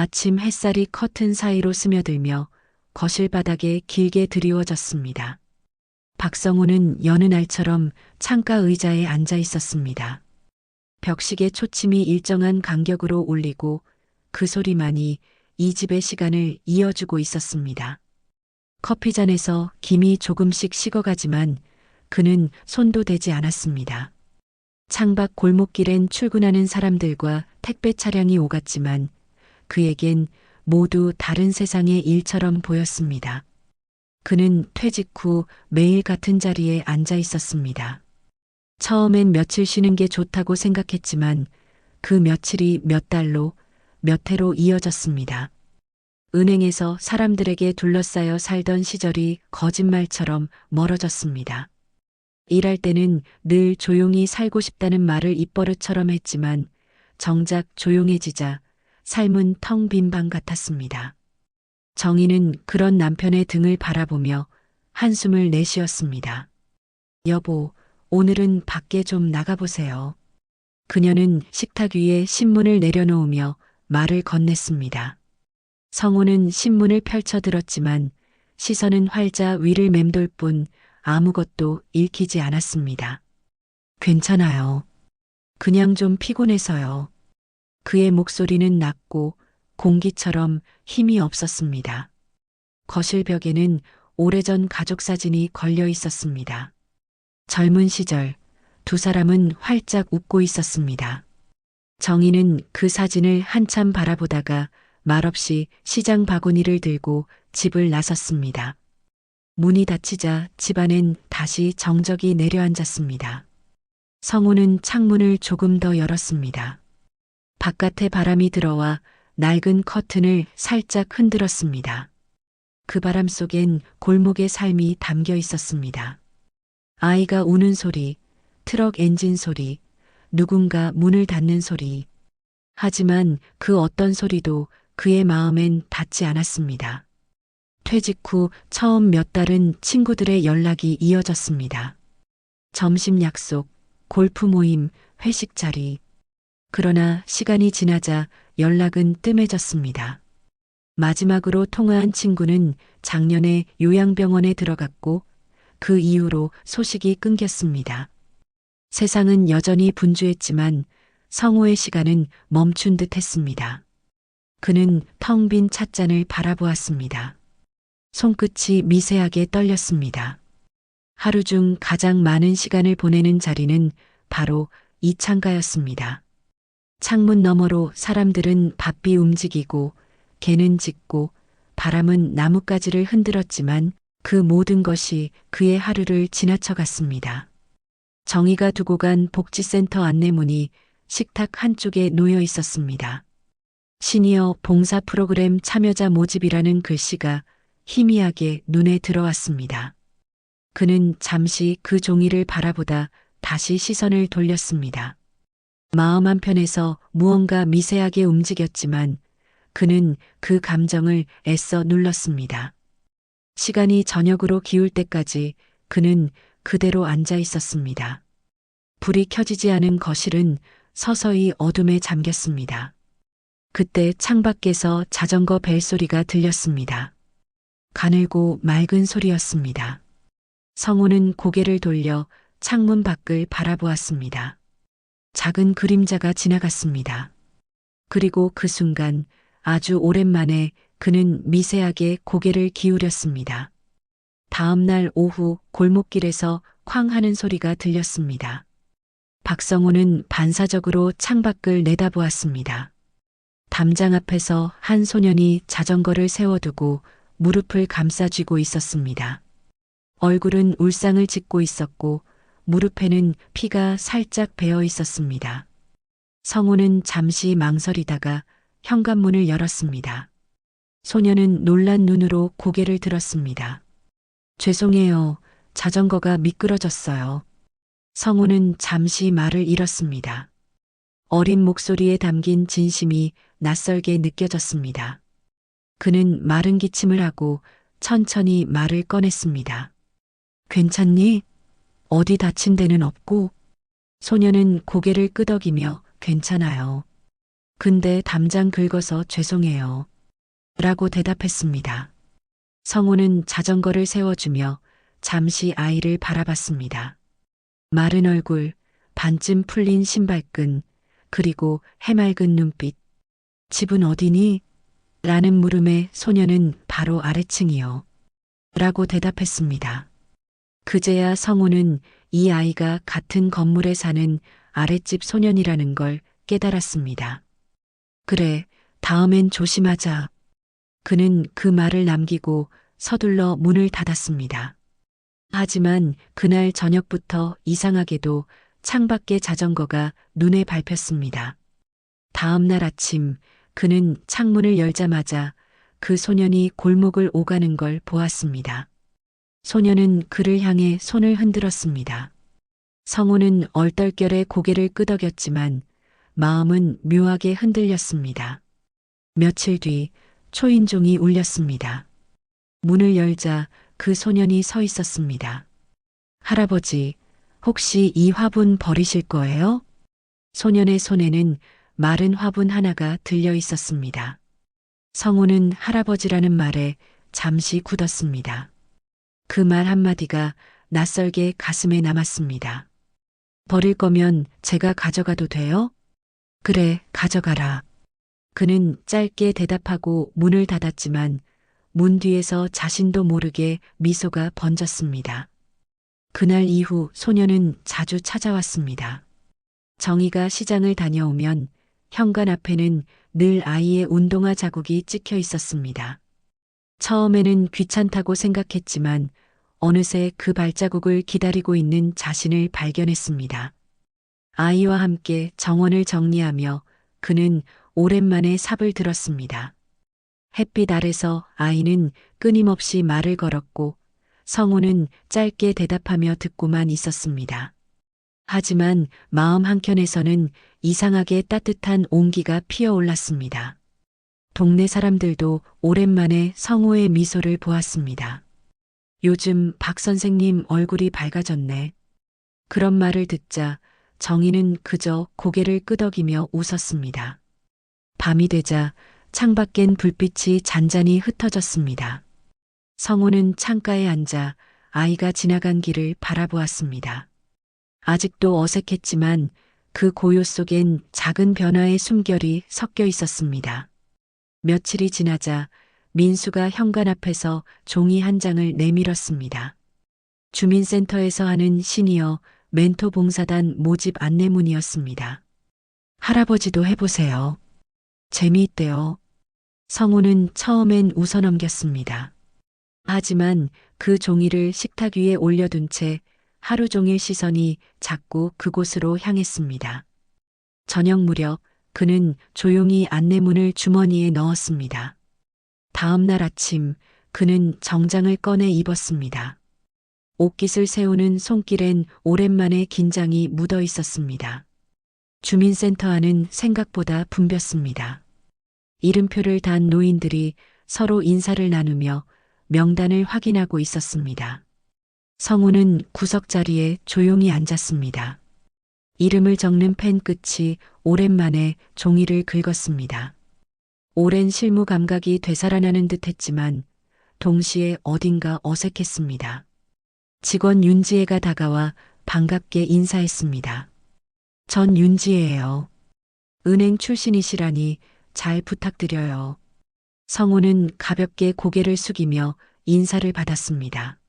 아침 햇살이 커튼 사이로 스며들며 거실 바닥에 길게 드리워졌습니다. 박성우는 여느 날처럼 창가 의자에 앉아 있었습니다. 벽식의 초침이 일정한 간격으로 울리고 그 소리만이 이 집의 시간을 이어주고 있었습니다. 커피잔에서 김이 조금씩 식어가지만 그는 손도 대지 않았습니다. 창밖 골목길엔 출근하는 사람들과 택배 차량이 오갔지만 그에겐 모두 다른 세상의 일처럼 보였습니다. 그는 퇴직 후 매일 같은 자리에 앉아 있었습니다. 처음엔 며칠 쉬는 게 좋다고 생각했지만 그 며칠이 몇 달로, 몇 해로 이어졌습니다. 은행에서 사람들에게 둘러싸여 살던 시절이 거짓말처럼 멀어졌습니다. 일할 때는 늘 조용히 살고 싶다는 말을 입버릇처럼 했지만 정작 조용해지자 삶은 텅 빈 방 같았습니다. 정희는 그런 남편의 등을 바라보며 한숨을 내쉬었습니다. 여보, 오늘은 밖에 좀 나가보세요. 그녀는 식탁 위에 신문을 내려놓으며 말을 건넸습니다. 성우는 신문을 펼쳐 들었지만 시선은 활자 위를 맴돌 뿐 아무것도 읽히지 않았습니다. 괜찮아요. 그냥 좀 피곤해서요. 그의 목소리는 낮고 공기처럼 힘이 없었습니다. 거실 벽에는 오래전 가족 사진이 걸려 있었습니다. 젊은 시절 두 사람은 활짝 웃고 있었습니다. 정희는 그 사진을 한참 바라보다가 말없이 시장 바구니를 들고 집을 나섰습니다. 문이 닫히자 집안엔 다시 정적이 내려앉았습니다. 성우는 창문을 조금 더 열었습니다. 바깥에 바람이 들어와 낡은 커튼을 살짝 흔들었습니다. 그 바람 속엔 골목의 삶이 담겨 있었습니다. 아이가 우는 소리, 트럭 엔진 소리, 누군가 문을 닫는 소리. 하지만 그 어떤 소리도 그의 마음엔 닿지 않았습니다. 퇴직 후 처음 몇 달은 친구들의 연락이 이어졌습니다. 점심 약속, 골프 모임, 회식 자리. 그러나 시간이 지나자 연락은 뜸해졌습니다. 마지막으로 통화한 친구는 작년에 요양병원에 들어갔고 그 이후로 소식이 끊겼습니다. 세상은 여전히 분주했지만 성호의 시간은 멈춘 듯 했습니다. 그는 텅 빈 찻잔을 바라보았습니다. 손끝이 미세하게 떨렸습니다. 하루 중 가장 많은 시간을 보내는 자리는 바로 이 창가였습니다. 창문 너머로 사람들은 바삐 움직이고 개는 짖고 바람은 나뭇가지를 흔들었지만 그 모든 것이 그의 하루를 지나쳐 갔습니다. 정의가 두고 간 복지센터 안내문이 식탁 한쪽에 놓여 있었습니다. 시니어 봉사 프로그램 참여자 모집이라는 글씨가 희미하게 눈에 들어왔습니다. 그는 잠시 그 종이를 바라보다 다시 시선을 돌렸습니다. 마음 한편에서 무언가 미세하게 움직였지만 그는 그 감정을 애써 눌렀습니다. 시간이 저녁으로 기울 때까지 그는 그대로 앉아 있었습니다. 불이 켜지지 않은 거실은 서서히 어둠에 잠겼습니다. 그때 창밖에서 자전거 벨소리가 들렸습니다. 가늘고 맑은 소리였습니다. 성우는 고개를 돌려 창문 밖을 바라보았습니다. 작은 그림자가 지나갔습니다. 그리고 그 순간 아주 오랜만에 그는 미세하게 고개를 기울였습니다. 다음 날 오후 골목길에서 쾅 하는 소리가 들렸습니다. 박성호는 반사적으로 창밖을 내다보았습니다. 담장 앞에서 한 소년이 자전거를 세워두고 무릎을 감싸쥐고 있었습니다. 얼굴은 울상을 짓고 있었고 무릎에는 피가 살짝 배어 있었습니다. 성우는 잠시 망설이다가 현관문을 열었습니다. 소녀는 놀란 눈으로 고개를 들었습니다. 죄송해요. 자전거가 미끄러졌어요. 성우는 잠시 말을 잃었습니다. 어린 목소리에 담긴 진심이 낯설게 느껴졌습니다. 그는 마른 기침을 하고 천천히 말을 꺼냈습니다. 괜찮니? 어디 다친 데는 없고? 소녀는 고개를 끄덕이며 괜찮아요. 근데 담장 긁어서 죄송해요. 라고 대답했습니다. 성우는 자전거를 세워주며 잠시 아이를 바라봤습니다. 마른 얼굴, 반쯤 풀린 신발끈, 그리고 해맑은 눈빛. 집은 어디니? 라는 물음에 소녀는 바로 아래층이요. 라고 대답했습니다. 그제야 성우는 이 아이가 같은 건물에 사는 아랫집 소년이라는 걸 깨달았습니다. 그래, 다음엔 조심하자. 그는 그 말을 남기고 서둘러 문을 닫았습니다. 하지만 그날 저녁부터 이상하게도 창밖에 자전거가 눈에 밟혔습니다. 다음 날 아침 그는 창문을 열자마자 그 소년이 골목을 오가는 걸 보았습니다. 소년은 그를 향해 손을 흔들었습니다. 성우는 얼떨결에 고개를 끄덕였지만 마음은 묘하게 흔들렸습니다. 며칠 뒤 초인종이 울렸습니다. 문을 열자 그 소년이 서 있었습니다. 할아버지, 혹시 이 화분 버리실 거예요? 소년의 손에는 마른 화분 하나가 들려 있었습니다. 성우는 할아버지라는 말에 잠시 굳었습니다. 그 말 한마디가 낯설게 가슴에 남았습니다. 버릴 거면 제가 가져가도 돼요? 그래, 가져가라. 그는 짧게 대답하고 문을 닫았지만 문 뒤에서 자신도 모르게 미소가 번졌습니다. 그날 이후 소녀는 자주 찾아왔습니다. 정희가 시장을 다녀오면 현관 앞에는 늘 아이의 운동화 자국이 찍혀 있었습니다. 처음에는 귀찮다고 생각했지만 어느새 그 발자국을 기다리고 있는 자신을 발견했습니다. 아이와 함께 정원을 정리하며 그는 오랜만에 삽을 들었습니다. 햇빛 아래서 아이는 끊임없이 말을 걸었고 성우는 짧게 대답하며 듣고만 있었습니다. 하지만 마음 한켠에서는 이상하게 따뜻한 온기가 피어올랐습니다. 동네 사람들도 오랜만에 성우의 미소를 보았습니다. 요즘 박 선생님 얼굴이 밝아졌네. 그런 말을 듣자 정희는 그저 고개를 끄덕이며 웃었습니다. 밤이 되자 창밖엔 불빛이 잔잔히 흩어졌습니다. 성우는 창가에 앉아 아이가 지나간 길을 바라보았습니다. 아직도 어색했지만 그 고요 속엔 작은 변화의 숨결이 섞여 있었습니다. 며칠이 지나자 민수가 현관 앞에서 종이 한 장을 내밀었습니다. 주민센터에서 하는 시니어 멘토 봉사단 모집 안내문이었습니다. 할아버지도 해보세요. 재미있대요. 성우는 처음엔 웃어넘겼습니다. 하지만 그 종이를 식탁 위에 올려둔 채 하루 종일 시선이 자꾸 그곳으로 향했습니다. 저녁 무렵 그는 조용히 안내문을 주머니에 넣었습니다. 다음 날 아침 그는 정장을 꺼내 입었습니다. 옷깃을 세우는 손길엔 오랜만에 긴장이 묻어 있었습니다. 주민센터 안은 생각보다 붐볐습니다. 이름표를 단 노인들이 서로 인사를 나누며 명단을 확인하고 있었습니다. 성우는 구석 자리에 조용히 앉았습니다. 이름을 적는 펜 끝이 오랜만에 종이를 긁었습니다. 오랜 실무 감각이 되살아나는 듯 했지만 동시에 어딘가 어색했습니다. 직원 윤지혜가 다가와 반갑게 인사했습니다. 전 윤지혜예요. 은행 출신이시라니 잘 부탁드려요. 성우는 가볍게 고개를 숙이며 인사를 받았습니다.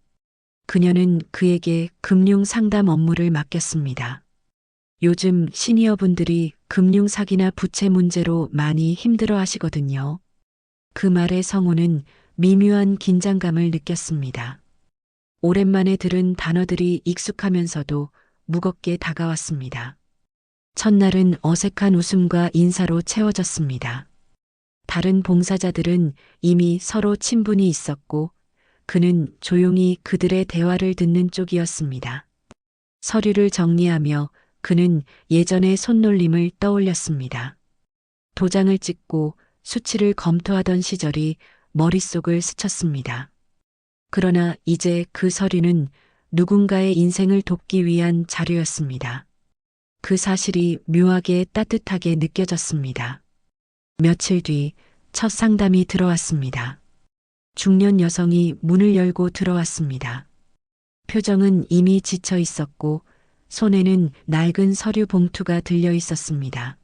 그녀는 그에게 금융 상담 업무를 맡겼습니다. 요즘 시니어분들이 금융 사기나 부채 문제로 많이 힘들어 하시거든요. 그 말에 성우는 미묘한 긴장감을 느꼈습니다. 오랜만에 들은 단어들이 익숙하면서도 무겁게 다가왔습니다. 첫날은 어색한 웃음과 인사로 채워졌습니다. 다른 봉사자들은 이미 서로 친분이 있었고 그는 조용히 그들의 대화를 듣는 쪽이었습니다. 서류를 정리하며 그는 예전의 손놀림을 떠올렸습니다. 도장을 찍고 수치를 검토하던 시절이 머릿속을 스쳤습니다. 그러나 이제 그 서류는 누군가의 인생을 돕기 위한 자료였습니다. 그 사실이 묘하게 따뜻하게 느껴졌습니다. 며칠 뒤 첫 상담이 들어왔습니다. 중년 여성이 문을 열고 들어왔습니다. 표정은 이미 지쳐 있었고 손에는 낡은 서류 봉투가 들려 있었습니다.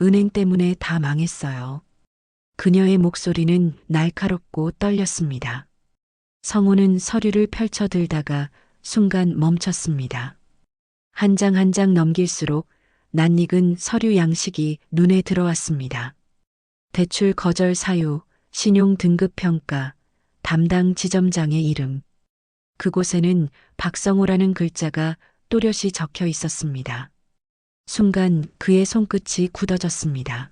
은행 때문에 다 망했어요. 그녀의 목소리는 날카롭고 떨렸습니다. 성우는 서류를 펼쳐 들다가 순간 멈췄습니다. 한장 한장 넘길수록 낯익은 서류 양식이 눈에 들어왔습니다. 대출 거절 사유, 신용 등급 평가, 담당 지점장의 이름. 그곳에는 박성호라는 글자가 또렷이 적혀 있었습니다. 순간 그의 손끝이 굳어졌습니다.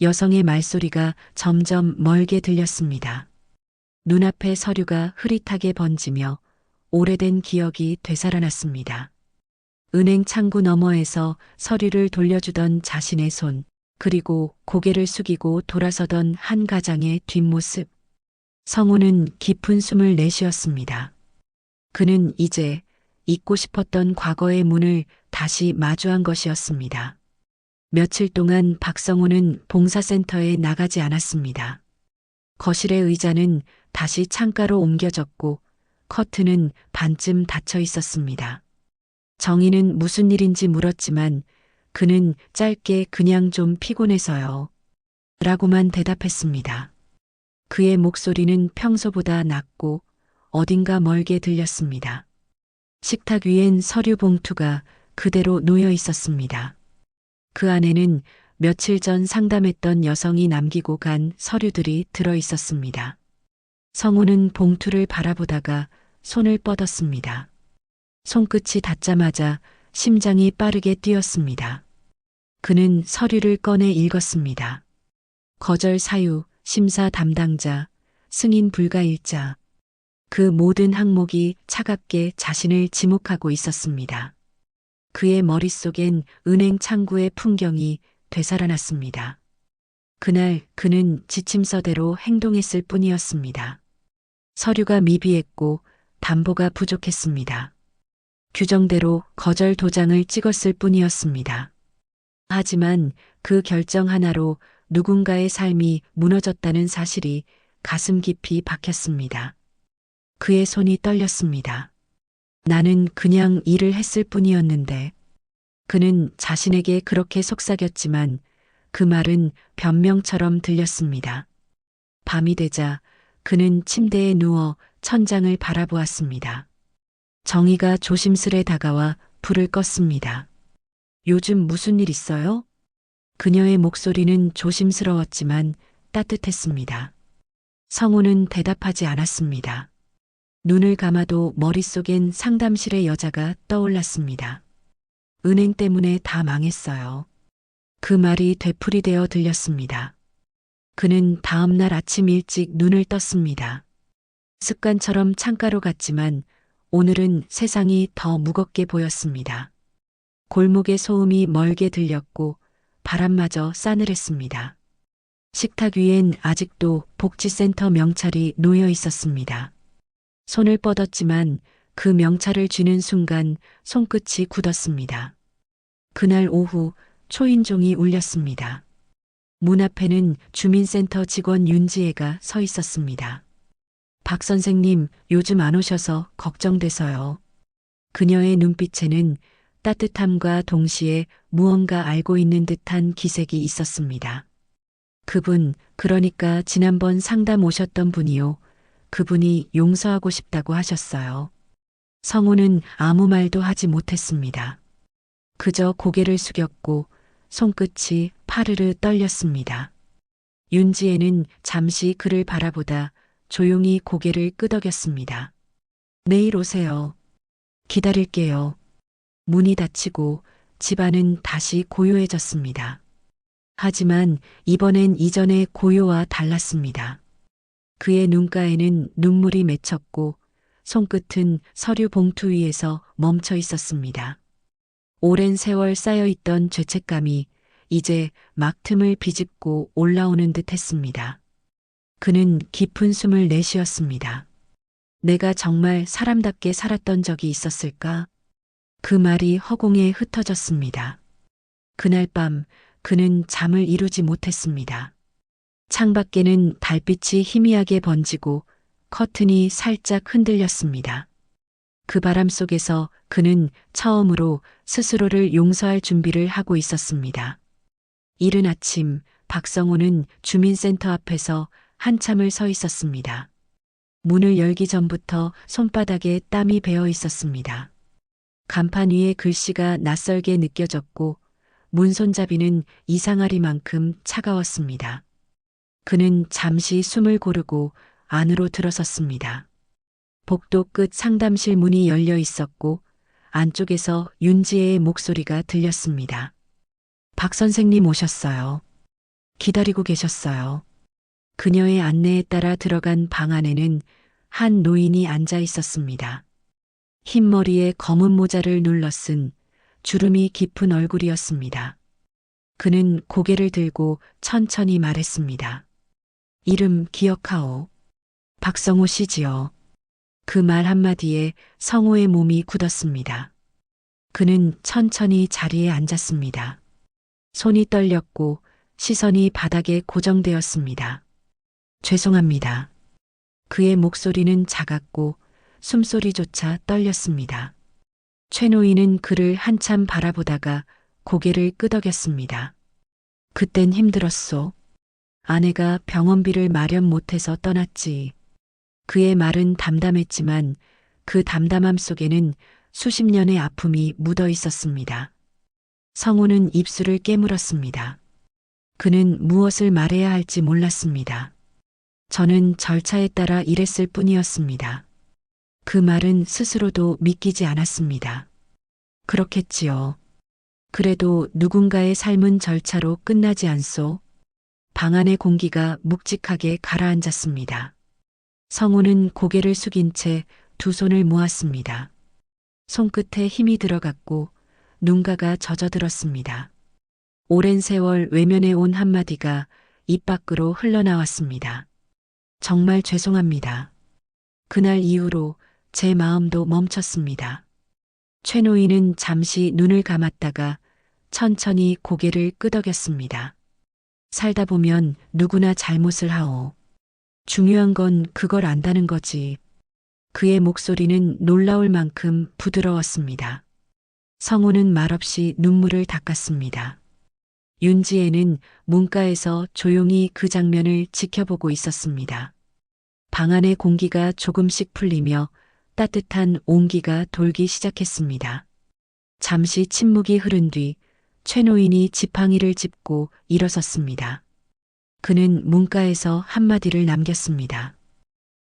여성의 말소리가 점점 멀게 들렸습니다. 눈앞의 서류가 흐릿하게 번지며 오래된 기억이 되살아났습니다. 은행 창구 너머에서 서류를 돌려주던 자신의 손, 그리고 고개를 숙이고 돌아서던 한 가장의 뒷모습. 성우는 깊은 숨을 내쉬었습니다. 그는 이제 잊고 싶었던 과거의 문을 다시 마주한 것이었습니다. 며칠 동안 박성우는 봉사센터에 나가지 않았습니다. 거실의 의자는 다시 창가로 옮겨졌고 커튼은 반쯤 닫혀 있었습니다. 정희는 무슨 일인지 물었지만 그는 짧게 그냥 좀 피곤해서요. 라고만 대답했습니다. 그의 목소리는 평소보다 낮고 어딘가 멀게 들렸습니다. 식탁 위엔 서류 봉투가 그대로 놓여 있었습니다. 그 안에는 며칠 전 상담했던 여성이 남기고 간 서류들이 들어 있었습니다. 성우는 봉투를 바라보다가 손을 뻗었습니다. 손끝이 닿자마자 심장이 빠르게 뛰었습니다. 그는 서류를 꺼내 읽었습니다. 거절 사유, 심사 담당자, 승인 불가 일자. 그 모든 항목이 차갑게 자신을 지목하고 있었습니다. 그의 머릿속엔 은행 창구의 풍경이 되살아났습니다. 그날 그는 지침서대로 행동했을 뿐이었습니다. 서류가 미비했고 담보가 부족했습니다. 규정대로 거절 도장을 찍었을 뿐이었습니다. 하지만 그 결정 하나로 누군가의 삶이 무너졌다는 사실이 가슴 깊이 박혔습니다. 그의 손이 떨렸습니다. 나는 그냥 일을 했을 뿐이었는데 그는 자신에게 그렇게 속삭였지만 그 말은 변명처럼 들렸습니다. 밤이 되자 그는 침대에 누워 천장을 바라보았습니다. 정희가 조심스레 다가와 불을 껐습니다. 요즘 무슨 일 있어요? 그녀의 목소리는 조심스러웠지만 따뜻했습니다. 성우는 대답하지 않았습니다. 눈을 감아도 머릿속엔 상담실의 여자가 떠올랐습니다. 은행 때문에 다 망했어요. 그 말이 되풀이되어 들렸습니다. 그는 다음날 아침 일찍 눈을 떴습니다. 습관처럼 창가로 갔지만 오늘은 세상이 더 무겁게 보였습니다. 골목의 소음이 멀게 들렸고 바람마저 싸늘했습니다. 식탁 위엔 아직도 복지센터 명찰이 놓여 있었습니다. 손을 뻗었지만 그 명찰을 쥐는 순간 손끝이 굳었습니다. 그날 오후 초인종이 울렸습니다. 문 앞에는 주민센터 직원 윤지혜가 서 있었습니다. 박 선생님, 요즘 안 오셔서 걱정돼서요. 그녀의 눈빛에는 따뜻함과 동시에 무언가 알고 있는 듯한 기색이 있었습니다. 그분, 그러니까 지난번 상담 오셨던 분이요. 그분이 용서하고 싶다고 하셨어요. 성우는 아무 말도 하지 못했습니다. 그저 고개를 숙였고 손끝이 파르르 떨렸습니다. 윤지혜는 잠시 그를 바라보다 조용히 고개를 끄덕였습니다. 내일 오세요. 기다릴게요. 문이 닫히고 집안은 다시 고요해졌습니다. 하지만 이번엔 이전의 고요와 달랐습니다. 그의 눈가에는 눈물이 맺혔고 손끝은 서류 봉투 위에서 멈춰 있었습니다. 오랜 세월 쌓여있던 죄책감이 이제 막 틈을 비집고 올라오는 듯 했습니다. 그는 깊은 숨을 내쉬었습니다. 내가 정말 사람답게 살았던 적이 있었을까? 그 말이 허공에 흩어졌습니다. 그날 밤 그는 잠을 이루지 못했습니다. 창밖에는 달빛이 희미하게 번지고 커튼이 살짝 흔들렸습니다. 그 바람 속에서 그는 처음으로 스스로를 용서할 준비를 하고 있었습니다. 이른 아침 박성호는 주민센터 앞에서 한참을 서 있었습니다. 문을 열기 전부터 손바닥에 땀이 배어 있었습니다. 간판 위에 글씨가 낯설게 느껴졌고 문 손잡이는 이상하리만큼 차가웠습니다. 그는 잠시 숨을 고르고 안으로 들어섰습니다. 복도 끝 상담실 문이 열려 있었고 안쪽에서 윤지혜의 목소리가 들렸습니다. 박 선생님 오셨어요. 기다리고 계셨어요. 그녀의 안내에 따라 들어간 방 안에는 한 노인이 앉아 있었습니다. 흰머리에 검은 모자를 눌러 쓴 주름이 깊은 얼굴이었습니다. 그는 고개를 들고 천천히 말했습니다. 이름 기억하오. 박성호 씨지요. 그 말 한마디에 성호의 몸이 굳었습니다. 그는 천천히 자리에 앉았습니다. 손이 떨렸고 시선이 바닥에 고정되었습니다. 죄송합니다. 그의 목소리는 작았고 숨소리조차 떨렸습니다. 최노인은 그를 한참 바라보다가 고개를 끄덕였습니다. 그땐 힘들었소. 아내가 병원비를 마련 못해서 떠났지. 그의 말은 담담했지만 그 담담함 속에는 수십 년의 아픔이 묻어 있었습니다. 성우는 입술을 깨물었습니다. 그는 무엇을 말해야 할지 몰랐습니다. 저는 절차에 따라 일했을 뿐이었습니다. 그 말은 스스로도 믿기지 않았습니다. 그렇겠지요. 그래도 누군가의 삶은 절차로 끝나지 않소. 방 안의 공기가 묵직하게 가라앉았습니다. 성우는 고개를 숙인 채 두 손을 모았습니다. 손끝에 힘이 들어갔고 눈가가 젖어들었습니다. 오랜 세월 외면해 온 한마디가 입 밖으로 흘러나왔습니다. 정말 죄송합니다. 그날 이후로 제 마음도 멈췄습니다. 최노인은 잠시 눈을 감았다가 천천히 고개를 끄덕였습니다. 살다 보면 누구나 잘못을 하오. 중요한 건 그걸 안다는 거지. 그의 목소리는 놀라울 만큼 부드러웠습니다. 성우는 말없이 눈물을 닦았습니다. 윤지혜는 문가에서 조용히 그 장면을 지켜보고 있었습니다. 방 안의 공기가 조금씩 풀리며 따뜻한 온기가 돌기 시작했습니다. 잠시 침묵이 흐른 뒤 최노인이 지팡이를 짚고 일어섰습니다. 그는 문가에서 한마디를 남겼습니다.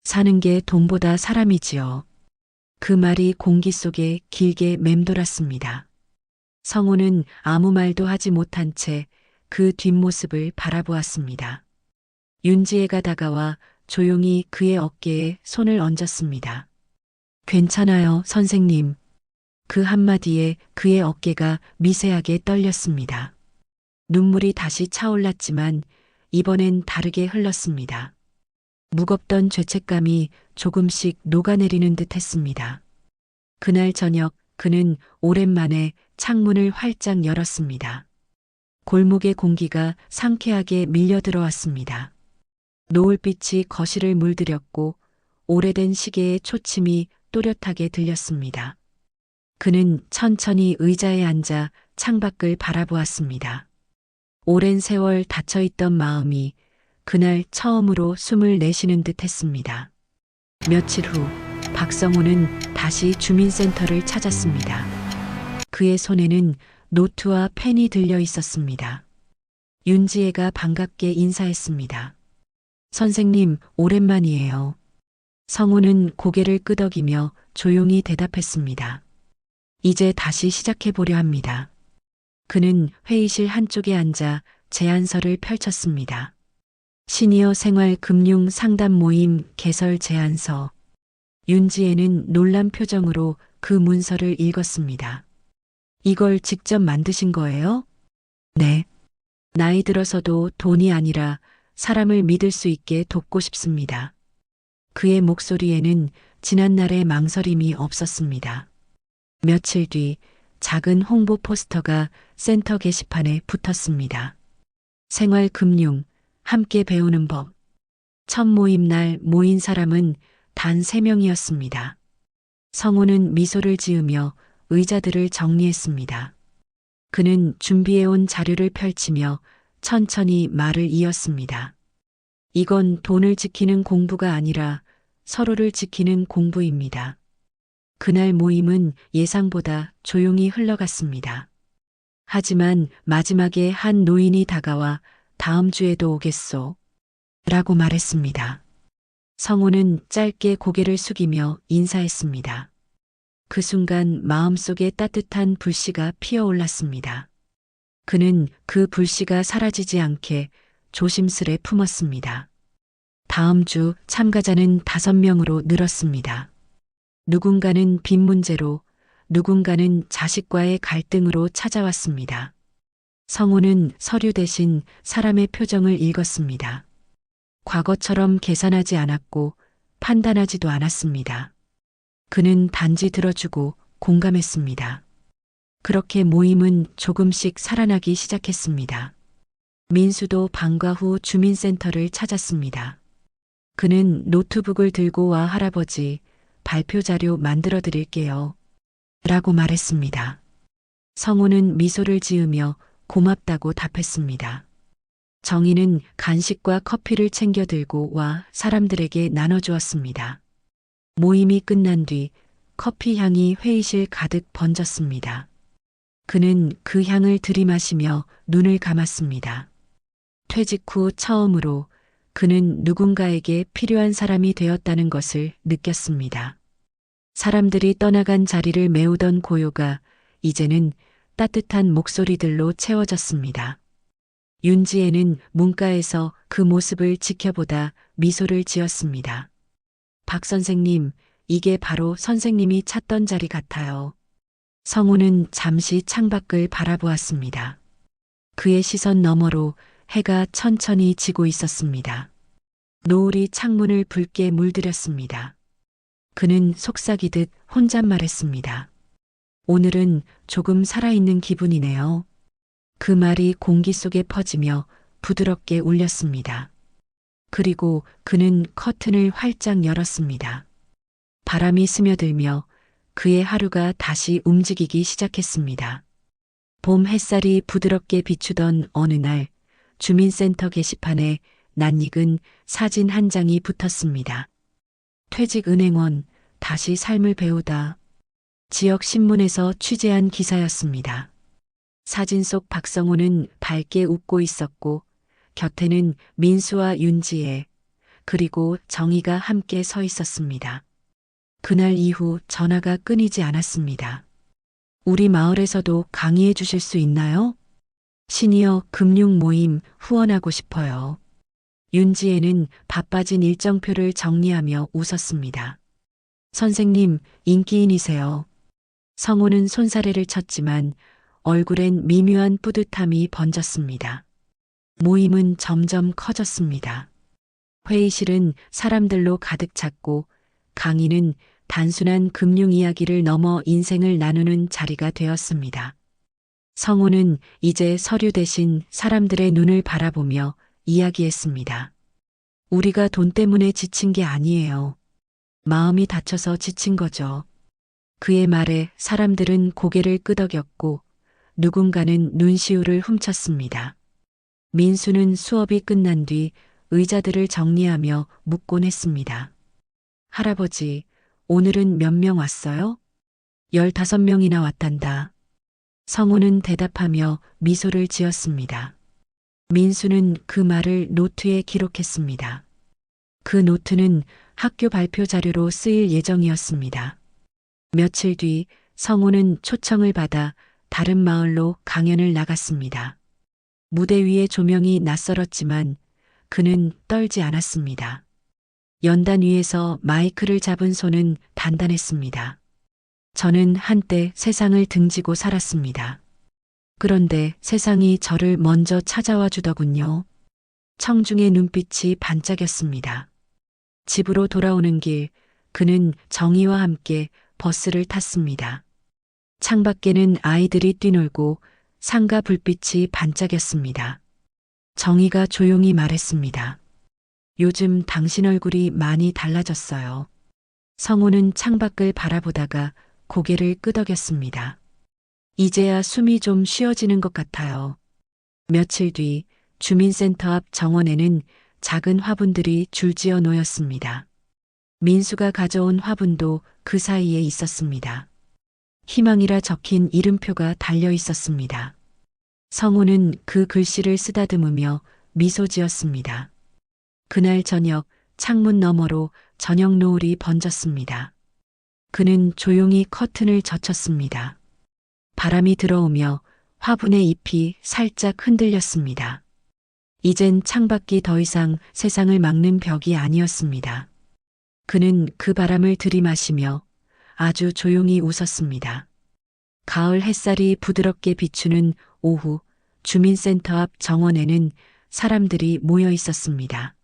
사는 게 돈보다 사람이지요. 그 말이 공기 속에 길게 맴돌았습니다. 성우는 아무 말도 하지 못한 채 그 뒷모습을 바라보았습니다. 윤지혜가 다가와 조용히 그의 어깨에 손을 얹었습니다. 괜찮아요, 선생님. 그 한마디에 그의 어깨가 미세하게 떨렸습니다. 눈물이 다시 차올랐지만 이번엔 다르게 흘렀습니다. 무겁던 죄책감이 조금씩 녹아내리는 듯 했습니다. 그날 저녁 그는 오랜만에 창문을 활짝 열었습니다. 골목의 공기가 상쾌하게 밀려 들어왔습니다. 노을빛이 거실을 물들였고 오래된 시계의 초침이 또렷하게 들렸습니다. 그는 천천히 의자에 앉아 창밖을 바라보았습니다. 오랜 세월 닫혀있던 마음이 그날 처음으로 숨을 내쉬는 듯 했습니다. 며칠 후 박성호는 다시 주민센터를 찾았습니다. 그의 손에는 노트와 펜이 들려 있었습니다. 윤지혜가 반갑게 인사했습니다. 선생님, 오랜만이에요. 성우는 고개를 끄덕이며 조용히 대답했습니다. 이제 다시 시작해 보려 합니다. 그는 회의실 한쪽에 앉아 제안서를 펼쳤습니다. 시니어 생활 금융 상담 모임 개설 제안서. 윤지혜는 놀란 표정으로 그 문서를 읽었습니다. 이걸 직접 만드신 거예요? 네. 나이 들어서도 돈이 아니라 사람을 믿을 수 있게 돕고 싶습니다. 그의 목소리에는 지난날의 망설임이 없었습니다. 며칠 뒤 작은 홍보 포스터가 센터 게시판에 붙었습니다. 생활금융, 함께 배우는 법. 첫 모임 날 모인 사람은 단 3명이었습니다. 성우는 미소를 지으며 의자들을 정리했습니다. 그는 준비해온 자료를 펼치며 천천히 말을 이었습니다. 이건 돈을 지키는 공부가 아니라 서로를 지키는 공부입니다. 그날 모임은 예상보다 조용히 흘러갔습니다. 하지만 마지막에 한 노인이 다가와 다음 주에도 오겠소. 라고 말했습니다. 성우는 짧게 고개를 숙이며 인사했습니다. 그 순간 마음속에 따뜻한 불씨가 피어올랐습니다. 그는 그 불씨가 사라지지 않게 조심스레 품었습니다. 다음 주 참가자는 다섯 명으로 늘었습니다. 누군가는 빚 문제로, 누군가는 자식과의 갈등으로 찾아왔습니다. 성우는 서류 대신 사람의 표정을 읽었습니다. 과거처럼 계산하지 않았고 판단하지도 않았습니다. 그는 단지 들어주고 공감했습니다. 그렇게 모임은 조금씩 살아나기 시작했습니다. 민수도 방과 후 주민센터를 찾았습니다. 그는 노트북을 들고 와 할아버지 발표 자료 만들어 드릴게요. 라고 말했습니다. 성우는 미소를 지으며 고맙다고 답했습니다. 정희는 간식과 커피를 챙겨 들고 와 사람들에게 나눠주었습니다. 모임이 끝난 뒤 커피 향이 회의실 가득 번졌습니다. 그는 그 향을 들이마시며 눈을 감았습니다. 퇴직 후 처음으로 그는 누군가에게 필요한 사람이 되었다는 것을 느꼈습니다. 사람들이 떠나간 자리를 메우던 고요가 이제는 따뜻한 목소리들로 채워졌습니다. 윤지혜는 문가에서 그 모습을 지켜보다 미소를 지었습니다. 박 선생님, 이게 바로 선생님이 찾던 자리 같아요. 성우는 잠시 창밖을 바라보았습니다. 그의 시선 너머로 해가 천천히 지고 있었습니다. 노을이 창문을 붉게 물들였습니다. 그는 속삭이듯 혼잣말했습니다. 오늘은 조금 살아있는 기분이네요. 그 말이 공기 속에 퍼지며 부드럽게 울렸습니다. 그리고 그는 커튼을 활짝 열었습니다. 바람이 스며들며 그의 하루가 다시 움직이기 시작했습니다. 봄 햇살이 부드럽게 비추던 어느 날 주민센터 게시판에 낯익은 사진 한 장이 붙었습니다. 퇴직은행원, 다시 삶을 배우다. 지역 신문에서 취재한 기사였습니다. 사진 속 박성호는 밝게 웃고 있었고 곁에는 민수와 윤지혜 그리고 정희가 함께 서 있었습니다. 그날 이후 전화가 끊이지 않았습니다. 우리 마을에서도 강의해 주실 수 있나요? 시니어 금융 모임 후원하고 싶어요. 윤지혜는 바빠진 일정표를 정리하며 웃었습니다. 선생님, 인기인이세요. 성우는 손사래를 쳤지만 얼굴엔 미묘한 뿌듯함이 번졌습니다. 모임은 점점 커졌습니다. 회의실은 사람들로 가득 찼고 강의는 단순한 금융 이야기를 넘어 인생을 나누는 자리가 되었습니다. 성우는 이제 서류 대신 사람들의 눈을 바라보며 이야기했습니다. 우리가 돈 때문에 지친 게 아니에요. 마음이 다쳐서 지친 거죠. 그의 말에 사람들은 고개를 끄덕였고 누군가는 눈시울을 훔쳤습니다. 민수는 수업이 끝난 뒤 의자들을 정리하며 묻곤 했습니다. 할아버지, 오늘은 몇 명 왔어요? 열다섯 명이나 왔단다. 성우는 대답하며 미소를 지었습니다. 민수는 그 말을 노트에 기록했습니다. 그 노트는 학교 발표 자료로 쓰일 예정이었습니다. 며칠 뒤 성우는 초청을 받아 다른 마을로 강연을 나갔습니다. 무대 위의 조명이 낯설었지만 그는 떨지 않았습니다. 연단 위에서 마이크를 잡은 손은 단단했습니다. 저는 한때 세상을 등지고 살았습니다. 그런데 세상이 저를 먼저 찾아와 주더군요. 청중의 눈빛이 반짝였습니다. 집으로 돌아오는 길, 그는 정희와 함께 버스를 탔습니다. 창밖에는 아이들이 뛰놀고 상가 불빛이 반짝였습니다. 정희가 조용히 말했습니다. 요즘 당신 얼굴이 많이 달라졌어요. 성우는 창밖을 바라보다가 고개를 끄덕였습니다. 이제야 숨이 좀 쉬어지는 것 같아요. 며칠 뒤 주민센터 앞 정원에는 작은 화분들이 줄지어 놓였습니다. 민수가 가져온 화분도 그 사이에 있었습니다. 희망이라 적힌 이름표가 달려 있었습니다. 성우는 그 글씨를 쓰다듬으며 미소 지었습니다. 그날 저녁 창문 너머로 저녁 노을이 번졌습니다. 그는 조용히 커튼을 젖혔습니다. 바람이 들어오며 화분의 잎이 살짝 흔들렸습니다. 이젠 창밖이 더 이상 세상을 막는 벽이 아니었습니다. 그는 그 바람을 들이마시며 아주 조용히 웃었습니다. 가을 햇살이 부드럽게 비추는 오후 주민센터 앞 정원에는 사람들이 모여 있었습니다.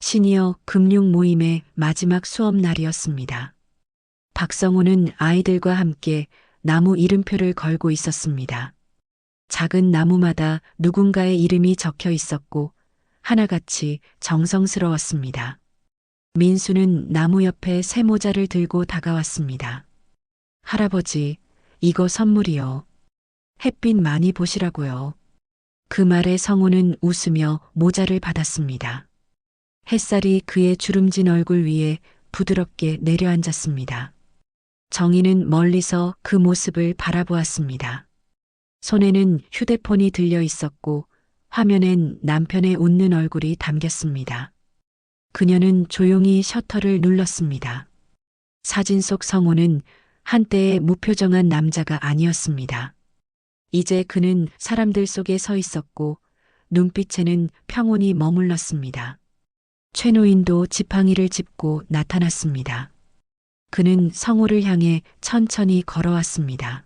시니어 금융 모임의 마지막 수업 날이었습니다. 박성호는 아이들과 함께 나무 이름표를 걸고 있었습니다. 작은 나무마다 누군가의 이름이 적혀 있었고 하나같이 정성스러웠습니다. 민수는 나무 옆에 새 모자를 들고 다가왔습니다. 할아버지, 이거 선물이요. 햇빛 많이 보시라고요. 그 말에 성우는 웃으며 모자를 받았습니다. 햇살이 그의 주름진 얼굴 위에 부드럽게 내려앉았습니다. 정희는 멀리서 그 모습을 바라보았습니다. 손에는 휴대폰이 들려 있었고 화면엔 남편의 웃는 얼굴이 담겼습니다. 그녀는 조용히 셔터를 눌렀습니다. 사진 속 성우는 한때의 무표정한 남자가 아니었습니다. 이제 그는 사람들 속에 서 있었고 눈빛에는 평온이 머물렀습니다. 최노인도 지팡이를 짚고 나타났습니다. 그는 성우를 향해 천천히 걸어왔습니다.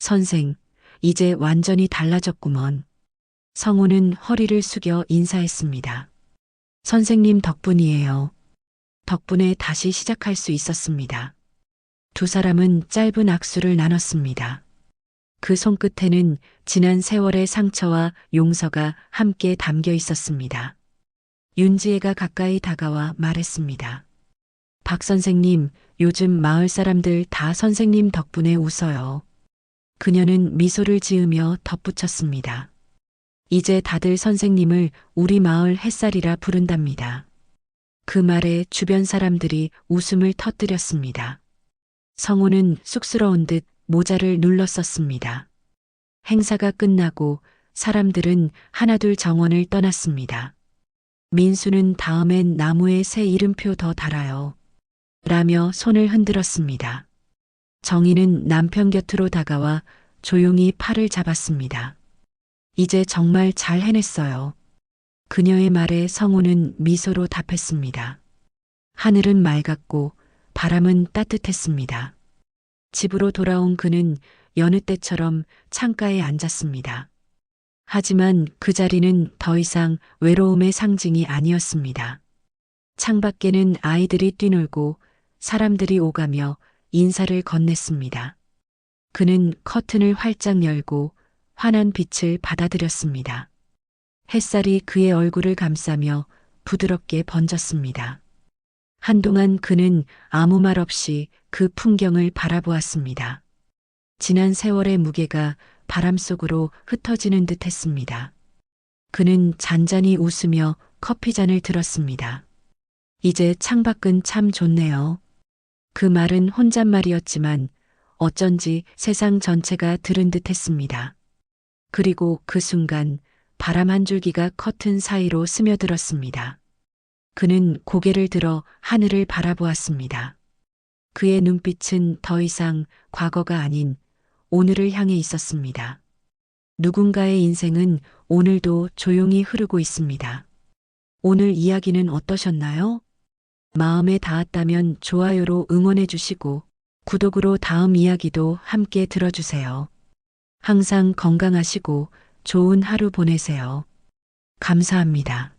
선생, 이제 완전히 달라졌구먼. 성우는 허리를 숙여 인사했습니다. 선생님 덕분이에요. 덕분에 다시 시작할 수 있었습니다. 두 사람은 짧은 악수를 나눴습니다. 그 손끝에는 지난 세월의 상처와 용서가 함께 담겨 있었습니다. 윤지혜가 가까이 다가와 말했습니다. 박 선생님, 요즘 마을 사람들 다 선생님 덕분에 웃어요. 그녀는 미소를 지으며 덧붙였습니다. 이제 다들 선생님을 우리 마을 햇살이라 부른답니다. 그 말에 주변 사람들이 웃음을 터뜨렸습니다. 성우는 쑥스러운 듯 모자를 눌렀었습니다. 행사가 끝나고 사람들은 하나둘 정원을 떠났습니다. 민수는 다음엔 나무에 새 이름표 더 달아요. 라며 손을 흔들었습니다. 정희는 남편 곁으로 다가와 조용히 팔을 잡았습니다. 이제 정말 잘 해냈어요. 그녀의 말에 성우는 미소로 답했습니다. 하늘은 맑았고 바람은 따뜻했습니다. 집으로 돌아온 그는 여느 때처럼 창가에 앉았습니다. 하지만 그 자리는 더 이상 외로움의 상징이 아니었습니다. 창밖에는 아이들이 뛰놀고 사람들이 오가며 인사를 건넸습니다. 그는 커튼을 활짝 열고 환한 빛을 받아들였습니다. 햇살이 그의 얼굴을 감싸며 부드럽게 번졌습니다. 한동안 그는 아무 말 없이 그 풍경을 바라보았습니다. 지난 세월의 무게가 바람 속으로 흩어지는 듯 했습니다. 그는 잔잔히 웃으며 커피잔을 들었습니다. 이제 창밖은 참 좋네요. 그 말은 혼잣말이었지만 어쩐지 세상 전체가 들은 듯 했습니다. 그리고 그 순간 바람 한 줄기가 커튼 사이로 스며들었습니다. 그는 고개를 들어 하늘을 바라보았습니다. 그의 눈빛은 더 이상 과거가 아닌 오늘을 향해 있었습니다. 누군가의 인생은 오늘도 조용히 흐르고 있습니다. 오늘 이야기는 어떠셨나요? 마음에 닿았다면 좋아요로 응원해 주시고 구독으로 다음 이야기도 함께 들어주세요. 항상 건강하시고 좋은 하루 보내세요. 감사합니다.